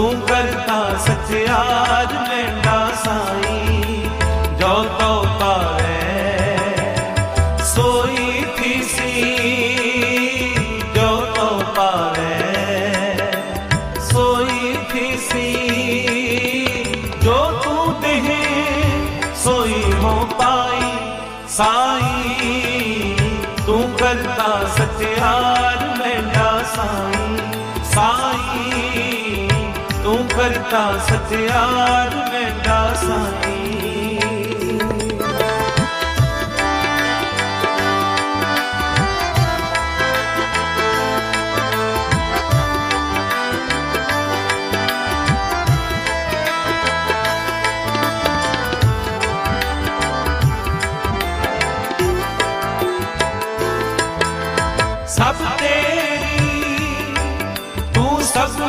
ਤੂੰ ਕਰਤਾ ਸਚਿਆਰ ਮੈਂਡਾ ਸਾਈ, ਜੋ ਤੋ ਪਾਵੇ, ਸੋਈ ਥੀਸੀ, ਜੋ ਤੋ ਪਾਵੇ, ਸੋਈ ਥੀਸੀ, ਜੋ ਤੂੰ ਦੇਹ, ਸੋਈ ਹੋ ਪਾਈ ਸਾਈ, ਤੂੰ ਕਰਤਾ ਸਚਿਆਰ ਮੈਂਡਾ ਸਾਈ ਸਾਈ। ਤੂੰ ਕਰਤਾ ਸਤਿਆਰ ਮੈਂ ਦਾਸਾਨੀ ਸਭ ਤੇਰੀ ਤੂੰ ਸਭ